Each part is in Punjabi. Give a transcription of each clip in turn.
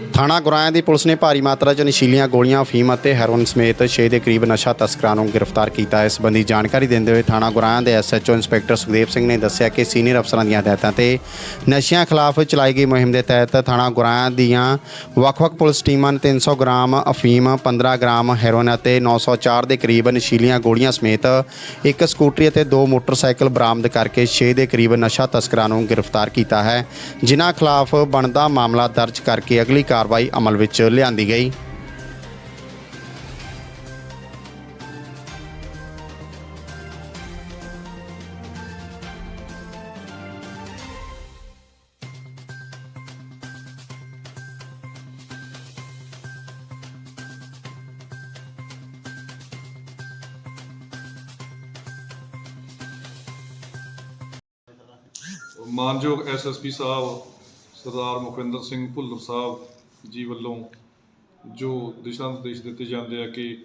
ਥਾਣਾ ਗੁਰਾਇਆਂ ਦੀ ਪੁਲਿਸ ਨੇ ਭਾਰੀ ਮਾਤਰਾ 'ਚ ਨਸ਼ੀਲੀਆਂ ਗੋਲੀਆਂ, ਅਫੀਮ ਅਤੇ ਹੈਰੋਇਨ ਸਮੇਤ 6 ਦੇ ਕਰੀਬ ਨਸ਼ਾ ਤਸਕਰਾਂ ਨੂੰ ਗ੍ਰਿਫਤਾਰ ਕੀਤਾ। ਇਸ ਸੰਬੰਧੀ ਜਾਣਕਾਰੀ ਦਿੰਦੇ ਹੋਏ ਥਾਣਾ ਗੁਰਾਇਆਂ ਦੇ ਐਸਐਚਓ ਇੰਸਪੈਕਟਰ ਸੁਖਦੇਵ ਸਿੰਘ ਨੇ ਦੱਸਿਆ ਕਿ ਸੀਨੀਅਰ ਅਫਸਰਾਂ ਦੀਆਂ ਹਦਾਇਤਾਂ ਤੇ ਨਸ਼ਿਆਂ ਖਿਲਾਫ ਚਲਾਈ ਗਈ ਮੁਹਿੰਮ ਦੇ ਤਹਿਤ ਥਾਣਾ ਗੁਰਾਇਆਂ ਦੀਆਂ ਵੱਖ-ਵੱਖ ਪੁਲਿਸ ਟੀਮਾਂ ਨੇ 300 ਗ੍ਰਾਮ ਅਫੀਮ 15 ਗ੍ਰਾਮ ਹੈਰੋਇਨ ਅਤੇ 904 ਦੇ ਕਰੀਬ ਨਸ਼ੀਲੀਆਂ ਗੋਲੀਆਂ ਸਮੇਤ ਇੱਕ ਸਕੂਟਰੀ ਅਤੇ ਦੋ ਮੋਟਰਸਾਈਕਲ ਬਰਾਮਦ ਕਰਕੇ 6 ਦੇ ਕਰੀਬ ਨਸ਼ਾ ਤਸਕਰਾਂ ਨੂੰ ਗ੍ਰਿਫਤਾਰ ਕੀਤਾ ਹੈ। ਜਿਨ੍ਹਾਂ ਖਿਲਾਫ ਬਣਦਾ ਮਾਮਲਾ ਦਰਜ ਕਰਕੇ ਅਗਲੀ ਕਾਰਵਾਈ ਅਮਲ ਵਿੱਚ ਲਿਆਂਦੀ ਗਈ। ਮਾਨਯੋਗ ਐਸਐਸਪੀ ਸਾਹਿਬ ਸਰਦਾਰ ਮੁਖਵਿੰਦਰ ਸਿੰਘ ਭੁੱਲਰ ਸਾਹਿਬ ਜੀ ਵੱਲੋਂ ਜੋ ਦਿਸ਼ਾ ਨਿਰਦੇਸ਼ ਦਿੱਤੇ ਜਾਂਦੇ ਆ ਕਿ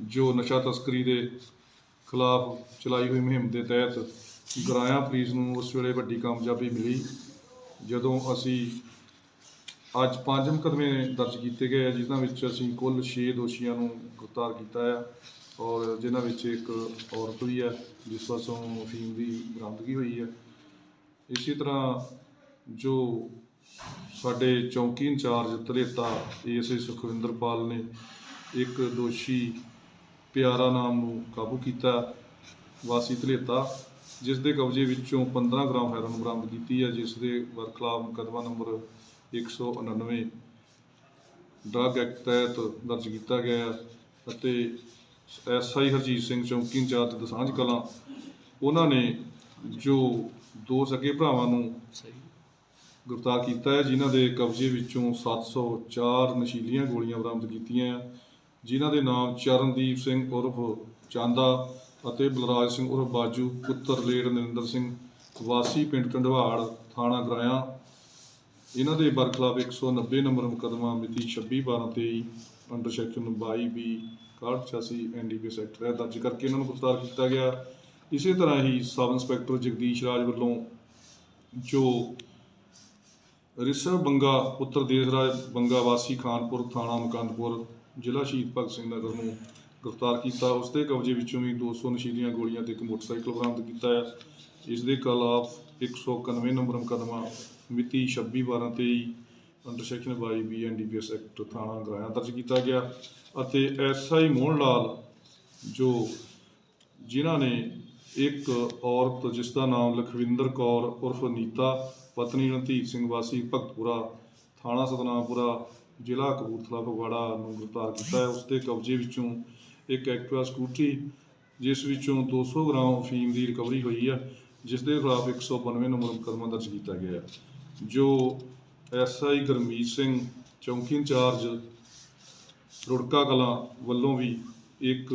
ਜੋ ਨਸ਼ਾ ਤਸਕਰੀ ਦੇ ਖਿਲਾਫ ਚਲਾਈ ਹੋਈ ਮੁਹਿੰਮ ਦੇ ਤਹਿਤ ਗਰਾਇਆ ਪੁਲਿਸ ਨੂੰ ਉਸ ਵੇਲੇ ਵੱਡੀ ਕਾਮਯਾਬੀ ਮਿਲੀ। ਜਦੋਂ ਅਸੀਂ ਅੱਜ ਪੰਜ ਮੁਕੱਦਮੇ ਦਰਜ ਕੀਤੇ ਗਏ ਆ, ਜਿਨ੍ਹਾਂ ਵਿੱਚ ਅਸੀਂ ਕੁੱਲ 6 ਦੋਸ਼ੀਆਂ ਨੂੰ ਗ੍ਰਿਫਤਾਰ ਕੀਤਾ ਹੈ ਔਰ ਜਿਨ੍ਹਾਂ ਵਿੱਚ ਇੱਕ ਔਰਤ ਵੀ ਹੈ ਜਿਸ ਪਾਸੋਂ ਅਫੀਮ ਦੀ ਬਰਾਮਦਗੀ ਹੋਈ ਹੈ ਇਸੇ ਤਰ੍ਹਾਂ ਜੋ ਸਾਡੇ ਚੌਂਕੀ ਇੰਚਾਰਜ ਧਰੇਤਾ ਏਐਸਏ ਸੁਖਵਿੰਦਰਪਾਲ ਨੇ ਇੱਕ ਦੋਸ਼ੀ ਪਿਆਰਾ ਨਾਮ ਨੂੰ ਕਾਬੂ ਕੀਤਾ, ਵਾਸੀ ਧਲੇਤਾ ਜਿਸ ਦੇ ਕਬਜ਼ੇ ਵਿੱਚੋਂ 15 ਗ੍ਰਾਮ ਹੈਰੋਇਨ ਬਰਾਮਦ ਕੀਤੀ ਹੈ ਜਿਸ ਦੇ ਵਰਖਲਾਫ ਮੁਕੱਦਮਾ ਨੰਬਰ 199 ਡਰੱਗ ਐਕਟ ਤਹਿਤ ਦਰਜ ਕੀਤਾ ਗਿਆ ਹੈ ਅਤੇ ਐਸਆਈ ਹਰਜੀਤ ਸਿੰਘ ਚੌਂਕੀ ਇੰਚਾਰਜ ਦਸਾਂਝ ਕਲਾਂ, ਉਹਨਾਂ ਨੇ ਜੋ ਦੋ ਸਕੇ ਭਰਾਵਾਂ ਨੂੰ ਗ੍ਰਿਫਤਾਰ ਕੀਤਾ ਹੈ, ਜਿਨ੍ਹਾਂ ਦੇ ਕਬਜ਼ੇ ਵਿੱਚੋਂ 704 ਨਸ਼ੀਲੀਆਂ ਗੋਲੀਆਂ ਬਰਾਮਦ ਕੀਤੀਆਂ ਜਿਨ੍ਹਾਂ ਦੇ ਨਾਮ ਚਰਨਦੀਪ ਸਿੰਘ ਉਰਫ ਚਾਂਦਾ ਅਤੇ ਬਲਰਾਜ ਸਿੰਘ ਉਰਫ ਬਾਜੂ, ਪੁੱਤਰ ਲੇਡ ਨਰਿੰਦਰ ਸਿੰਘ, ਵਾਸੀ ਪਿੰਡ ਟੰਡਵਾੜ, ਥਾਣਾ ਗਰਾਇਆ। ਇਹਨਾਂ ਦੇ ਬਰਖਲਾਫ 190 ਨੰਬਰ ਮੁਕੱਦਮਾ ਮਿਤੀ 26 12 23 under section 22 B 6186 NDPS act ਹੈ ਦਰਜ ਕਰਕੇ ਇਹਨਾਂ ਨੂੰ ਗ੍ਰਿਫਤਾਰ ਕੀਤਾ ਗਿਆ। ਇਸੇ ਤਰ੍ਹਾਂ ਹੀ ਸਬ ਇੰਸਪੈਕਟਰ ਜਗਦੀਸ਼ ਰਾਜ ਵੱਲੋਂ ਜੋ ਰਿਸ਼ਵ ਬੰਗਾ ਪੁੱਤਰ ਦੇਸਰਾਜ ਬੰਗਾ ਵਾਸੀ ਖਾਨਪੁਰ, ਥਾਣਾ ਮੁਕੰਦਪੁਰ, ਜ਼ਿਲ੍ਹਾ ਸ਼ਹੀਦ ਭਗਤ ਸਿੰਘ ਨਗਰ ਨੂੰ ਗ੍ਰਿਫਤਾਰ ਕੀਤਾ। ਉਸ ਦੇ ਕਬਜ਼ੇ ਵਿੱਚੋਂ ਵੀ 200 ਨਸ਼ੀਲੀਆਂ ਗੋਲੀਆਂ ਤੇ ਇੱਕ ਮੋਟਰਸਾਈਕਲ ਬਰਾਮਦ ਕੀਤਾ ਹੈ। ਇਸ ਦੇ ਖਿਲਾਫ 191 ਨੰਬਰ ਮੁਕੱਦਮਾ ਮਿਤੀ 26 12 23 under section 22 B NDPS act ਥਾਣਾ ਗਰਾਇਆ ਦਰਜ ਕੀਤਾ ਗਿਆ ਅਤੇ ਐਸਆਈ ਮੋਹਨ ਲਾਲ ਜੋ ਜਿਨ੍ਹਾਂ ਨੇ ਇੱਕ ਔਰਤ ਜਿਸ ਦਾ ਨਾਮ ਲਖਵਿੰਦਰ ਕੌਰ ਉਰਫ ਨੀਤਾ, ਪਤਨੀ ਰਣਧੀਰ ਸਿੰਘ ਵਾਸੀ ਭਗਤਪੁਰਾ, ਥਾਣਾ ਸਤਨਾਮਪੁਰਾ, ਜ਼ਿਲ੍ਹਾ ਕਪੂਰਥਲਾ, ਫਗਵਾੜਾ ਨੂੰ ਗ੍ਰਿਫਤਾਰ ਕੀਤਾ ਹੈ। ਉਸ ਦੇ ਕਬਜ਼ੇ ਵਿੱਚੋਂ ਇੱਕ ਐਕਟਿਵਾ ਸਕੂਟਰੀ, ਜਿਸ ਵਿੱਚੋਂ 200 ਗ੍ਰਾਮ ਅਫੀਮ ਦੀ ਰਿਕਵਰੀ ਹੋਈ ਹੈ, ਜਿਸ ਦੇ ਖਿਲਾਫ 192 ਨੰਬਰ ਮੁਕੱਦਮਾ ਦਰਜ ਕੀਤਾ ਗਿਆ ਹੈ, ਜੋ ਐਸਆਈ ਗਰਮੀਤ ਸਿੰਘ, ਚੌਂਕੀ ਇੰਚਾਰਜ ਰੁੜਕਾ ਕਲਾਂ ਵੱਲੋਂ ਵੀ ਇੱਕ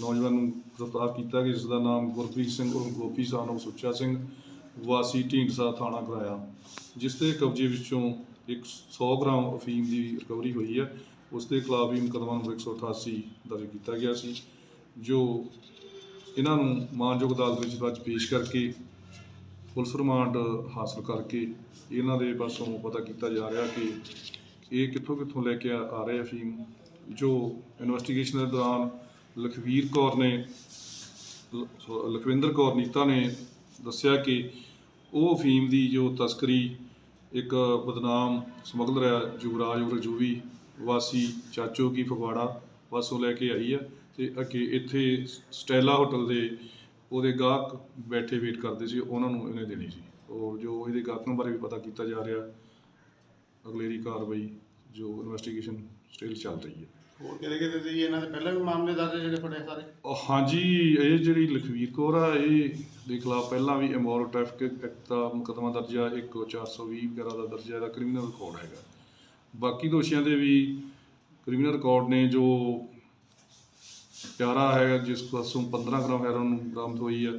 ਨੌਜਵਾਨ ਨੂੰ ਗ੍ਰਿਫਤਾਰ ਕੀਤਾ ਗਿਆ ਜਿਸ ਦਾ ਨਾਮ ਗੁਰਪ੍ਰੀਤ ਸਿੰਘ ਉਰਫ ਗੋਪੀ ਸਾਨੋ ਸੁੱਚਾ ਸਿੰਘ ਵਾਸੀ ਢੀਂਡਸਾ ਥਾਣਾ ਕਰਾਇਆ ਜਿਸ ਦੇ ਕਬਜ਼ੇ ਵਿੱਚੋਂ ਇੱਕ 100 ਗ੍ਰਾਮ ਅਫੀਮ ਦੀ ਰਿਕਵਰੀ ਹੋਈ ਹੈ। ਉਸ ਦੇ ਖਿਲਾਫ ਵੀ ਮੁਕੱਦਮਾ ਨੰਬਰ 188 ਦਰਜ ਕੀਤਾ ਗਿਆ ਸੀ, ਜੋ ਇਹਨਾਂ ਨੂੰ ਮਾਨਯੋਗ ਅਦਾਲਤ ਵਿੱਚ ਅੱਜ ਪੇਸ਼ ਕਰਕੇ ਪੁਲਿਸ ਰਿਮਾਂਡ ਹਾਸਲ ਕਰਕੇ ਇਹਨਾਂ ਦੇ ਪਾਸੋਂ ਪਤਾ ਕੀਤਾ ਜਾ ਰਿਹਾ ਕਿ ਇਹ ਕਿੱਥੋਂ ਕਿੱਥੋਂ ਲੈ ਕੇ ਆ ਰਹੇ ਅਫੀਮ, ਜੋ ਇਨਵੈਸਟੀਗੇਸ਼ਨ ਦੇ ਦੌਰਾਨ ਲਖਵੀਰ ਕੌਰ ਨੇ ਸੋ- ਲਖਵਿੰਦਰ ਕੌਰ ਨੀਤਾ ਨੇ ਦੱਸਿਆ ਕਿ ਉਹ ਅਫੀਮ ਦੀ ਜੋ ਤਸਕਰੀ, ਇੱਕ ਬਦਨਾਮ ਸਮਗਲਰ ਹੈ, ਯੁਵਰਾਜ ਉਰ ਜੂਵੀ ਵਾਸੀ ਚਾਚੋ ਕੀ ਫਗਵਾੜਾ ਪਾਸੋਂ ਲੈ ਕੇ ਆਈ ਹੈ ਤੇ ਅੱਗੇ ਇੱਥੇ ਸਟੈਲਾ ਹੋਟਲ ਦੇ ਉਹਦੇ ਗਾਹਕ ਬੈਠੇ ਵੇਟ ਕਰਦੇ ਸੀ, ਉਹਨਾਂ ਨੂੰ ਇਹਨੇ ਦੇਣੀ ਸੀ। ਉਹ ਜੋ ਇਹਦੇ ਗਾਹਕਾਂ ਬਾਰੇ ਵੀ ਪਤਾ ਕੀਤਾ ਜਾ ਰਿਹਾ, ਅਗਲੇਰੀ ਕਾਰਵਾਈ ਜੋ ਇਨਵੈਸਟੀਗੇਸ਼ਨ ਸਟਿਲ ਚੱਲ ਰਹੀ ਹੈ। ਹੋਰ ਕਿਹਦੇ ਕਿਹਦੇ ਤੇ ਜੀ? ਇਹਨਾਂ ਦੇ ਪਹਿਲਾਂ ਵੀ ਮਾਮਲੇ ਦਰਜ ਜਿਹੜੇ ਫੜੇ ਸਾਰੇ? ਉਹ ਹਾਂਜੀ ਇਹ ਜਿਹੜੀ ਲਖਵੀਰ ਕੌਰ ਆ ਇਹ ਦੇ ਖਿਲਾਫ ਪਹਿਲਾਂ ਵੀ ਇਮੋਰਲ ਟ੍ਰੈਫਿਕ ਐਕਟ ਦਾ ਮੁਕੱਦਮਾ ਦਰਜ ਆ ਇੱਕ 420 ਵਗੈਰਾ ਦਾ ਦਰਜਾ ਇਹਦਾ ਕ੍ਰਿਮੀਨਲ ਰਿਕਾਰਡ ਹੈਗਾ। ਬਾਕੀ ਦੋਸ਼ੀਆਂ ਦੇ ਵੀ ਕ੍ਰਿਮੀਨਲ ਰਿਕਾਰਡ ਨੇ ਜੋ ਪਿਆਰਾ ਹੈ ਜਿਸ ਪਾਸੋਂ 15 ਗ੍ਰਾਮ ਹੈਰੋਨ ਬਰਾਮਦ ਹੋਈ ਹੈ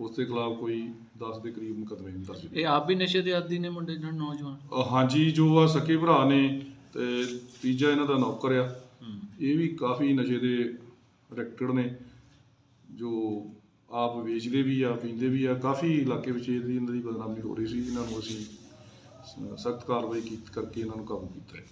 ਉਸ ਦੇ ਖਿਲਾਫ ਕੋਈ 10 ਦੇ ਕਰੀਬ ਮੁਕੱਦਮੇ ਦਰਜ ਨੇ। ਇਹ ਆਪ ਵੀ ਨਸ਼ੇ ਦੇ ਆਦੀ ਨੇ ਮੁੰਡੇ ਜਿਹੜੇ ਨੌਜਵਾਨ? ਅਹ ਹਾਂਜੀ ਜੋ ਆ ਸਕੇ ਭਰਾ ਨੇ ਤੇ ਤੀਜਾ ਇਹਨਾਂ ਦਾ ਨੌਕਰ ਆ। ਇਹ ਵੀ ਕਾਫੀ ਨਸ਼ੇ ਦੇ ਰੈਕਟਡ ਨੇ ਜੋ ਆਪ ਵੇਚਦੇ ਵੀ ਆ ਪੀਂਦੇ ਵੀ ਆ। ਕਾਫੀ ਇਲਾਕੇ ਵਿੱਚ ਇਹਦੀ ਇਹਨਾਂ ਦੀ ਬਦਨਾਮੀ ਹੋ ਰਹੀ ਸੀ ਇਹਨਾਂ ਨੂੰ ਅਸੀਂ ਸਖਤ ਕਾਰਵਾਈ ਕੀ ਕਰਕੇ ਇਹਨਾਂ ਨੂੰ ਕਾਬੂ ਕੀਤਾ ਹੈ।